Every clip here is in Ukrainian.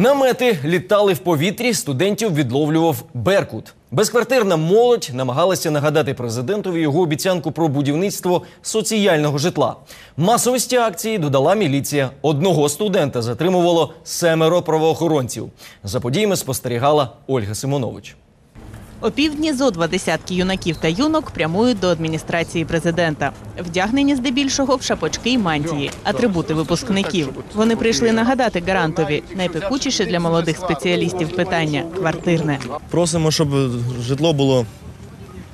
Намети літали в повітрі, студентів відловлював Беркут. Безквартирна молодь намагалася нагадати президентові його обіцянку про будівництво соціального житла. Масовості акції додала міліція. Одного студента затримувало семеро правоохоронців. За подіями спостерігала Ольга Симонович. Опівдні зо два десятки юнаків та юнок прямують до адміністрації президента. Вдягнені здебільшого в шапочки й мантії, атрибути випускників. Вони прийшли нагадати гарантові найпекучіше для молодих спеціалістів питання квартирне. Просимо, щоб житло було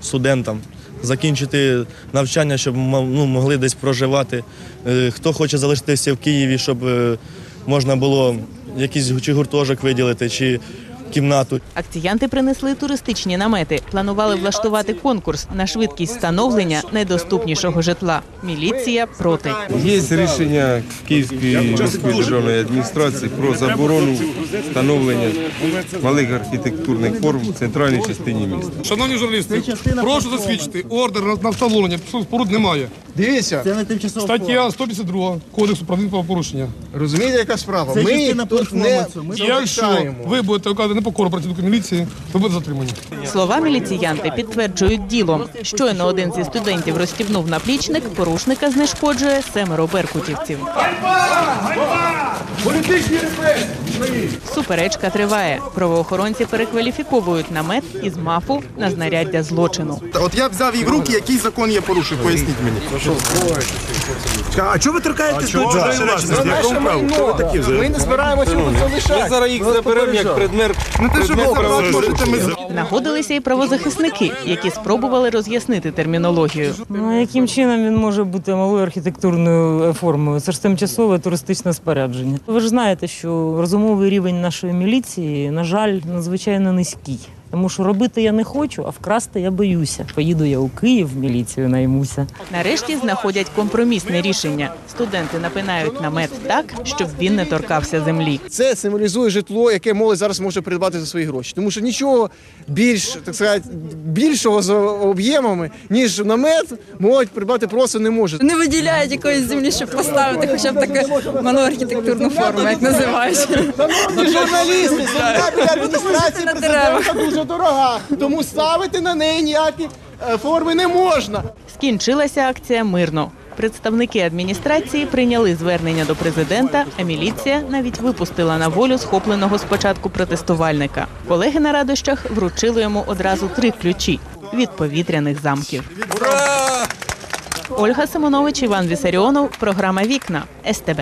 студентам, закінчити навчання, щоб ну, могли десь проживати. Е, Хто хоче залишитися в Києві, щоб е, можна було якийсь чи гуртожик виділити, чи кімнату. Акціянти принесли туристичні намети. Планували влаштувати конкурс на швидкість встановлення найдоступнішого житла. Міліція проти. Є рішення Київської міської державної адміністрації про заборону встановлення малих архітектурних форм в центральній частині міста. Шановні журналісти, прошу засвідчити, ордер на- на встановлення споруд немає. Дивіться, Це не тимчасово. Стаття 152 Кодексу про адмінправопорушення. розумієте, яка справа? Це Ми частина тут не перформансу. Ми Якщо залишаємо. ви будете оказати непокору працівнику міліції, ви будете затримані. Слова міліціянти підтверджують ділом. Щойно один зі студентів розстібнув наплічник, порушника знешкоджує семеро беркутівців. Суперечка триває. Правоохоронці перекваліфіковують намет із мафу на знаряддя злочину. От я взяв її в руки, який закон я порушив, поясніть мені. А чого ви торкаєтесь до Це наше майно. Ми не збираємося тут залишати. Зараз їх заберемо як предмет. Не те, що можете, ми Нагодилися і правозахисники, які спробували роз'яснити термінологію. Ну, яким чином він може бути малою архітектурною формою? Це ж тимчасове туристичне спорядження. Ви ж знаєте, що розумовий рівень нашої міліції, на жаль, надзвичайно низький. Тому що робити я не хочу, а вкрасти я боюся. Поїду я у Київ в міліцію наймуся. Нарешті знаходять компромісне рішення. Студенти напинають намет так, щоб він не торкався землі. Це символізує житло, яке молодь зараз може придбати за свої гроші. Тому що нічого більш, так сказати, більшого за об'ємами, ніж намет, молодь придбати просто не може. Не виділяють якоїсь землі, щоб поставити хоча б таку малу архітектурну форму, як називають. Журналісти, адміністрації дуже дорога, тому ставити на неї ніякі е, форми не можна. Скінчилася акція мирно. Представники адміністрації прийняли звернення до президента, а міліція навіть випустила на волю схопленого спочатку протестувальника. Колеги на радощах вручили йому одразу три ключі від повітряних замків. Ольга Симонович, Іван Вісаріонов, програма Вікна СТБ.